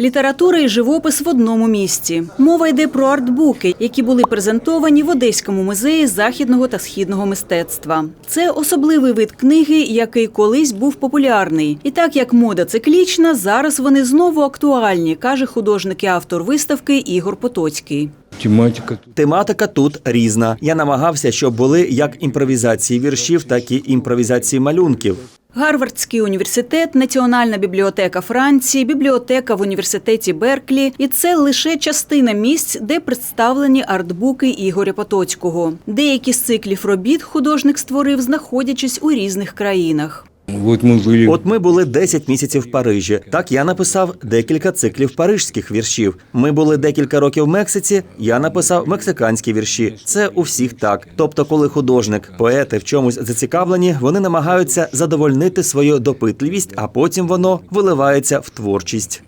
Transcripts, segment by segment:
Література і живопис в одному місці. Мова йде про артбуки, які були презентовані в Одеському музеї західного та східного мистецтва. Це особливий вид книги, який колись був популярний. І так як мода циклічна, зараз вони знову актуальні, каже художник і автор виставки Ігор Потоцький. Тематика тут Тематика тут різна. Я намагався, щоб були як імпровізації віршів, так і імпровізації малюнків. Гарвардський університет, Національна бібліотека Франції, бібліотека в університеті Берклі. І це лише частина місць, де представлені артбуки Ігоря Потоцького. Деякі з циклів робіт художник створив, знаходячись у різних країнах. Вот мы были От ми були 10 місяців в Парижі. Так я написав декілька циклів парижських віршів. Ми були декілька років в Мексиці. Я написав мексиканські вірші. Це у всіх так. Тобто, коли художник, поети в чомусь зацікавлені, вони намагаються задовольнити свою допитливість, а потім воно виливається в творчість.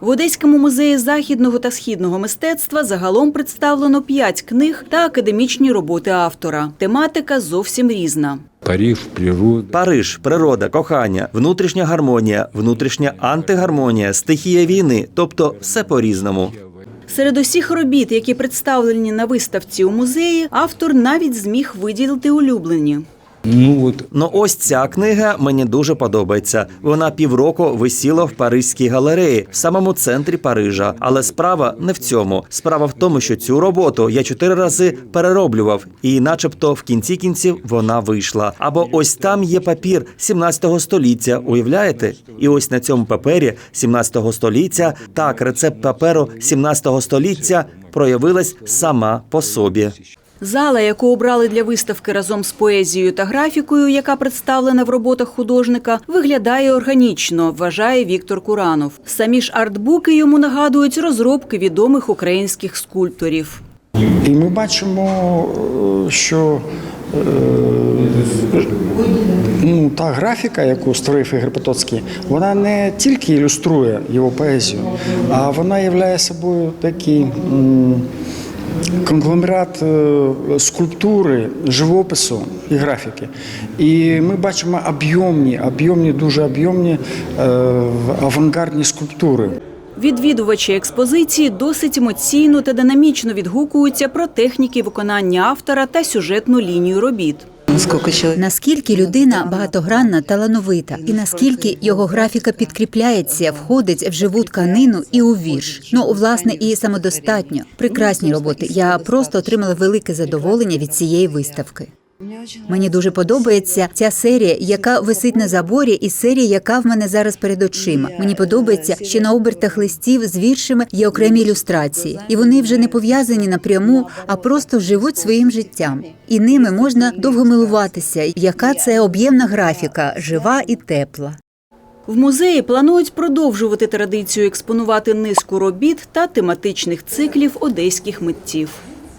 В Одеському музеї західного та східного мистецтва загалом представлено п'ять книг та академічні роботи автора. Тематика зовсім різна. Париж, природа. Париж, природа, кохання, внутрішня гармонія, внутрішня антигармонія, стихія війни, тобто все по-різному. Серед усіх робіт, які представлені на виставці у музеї, автор навіть зміг виділити улюблені. Ну вот Ну ось ця книга мені дуже подобається. Вона півроку висіла в Паризькій галереї в самому центрі Парижа. Але справа не в цьому. Справа в тому, що цю роботу я чотири рази перероблював, і, начебто, в кінці кінців вона вийшла. Або ось там є папір 17 століття. Уявляєте? І ось на цьому папері 17 століття так рецепт паперу 17 століття проявилась сама по собі. Зала, яку обрали для виставки разом з поезією та графікою, яка представлена в роботах художника, виглядає органічно, вважає Віктор Куранов. Самі ж артбуки йому нагадують розробки відомих українських скульпторів. І ми бачимо, е, що е, ну, та графіка, яку створив Ігор Потоцький, вона не тільки ілюструє його поезію, а вона являє собою такий конгломерат е, скульптури, живопису і графіки. І ми бачимо об'ємні, об'ємні, дуже об'ємні е, авангардні скульптури. Відвідувачі експозиції досить емоційно та динамічно відгукуються про техніки виконання автора та сюжетну лінію робіт. Наскільки людина багатогранна, талановита, і наскільки його графіка підкріпляється, входить в живу тканину і у вірш. Ну, власне, і самодостатньо. Прекрасні роботи. Я просто отримала велике задоволення від цієї виставки. Мені дуже подобається ця серія, яка висить на заборі, і серія, яка в мене зараз перед очима. Мені подобається, що на обертах листів з віршами є окремі ілюстрації, і вони вже не пов'язані напряму, а просто живуть своїм життям. І ними можна довго милуватися. Яка це об'ємна графіка, жива і тепла. В музеї планують продовжувати традицію експонувати низку робіт та тематичних циклів одеських митців.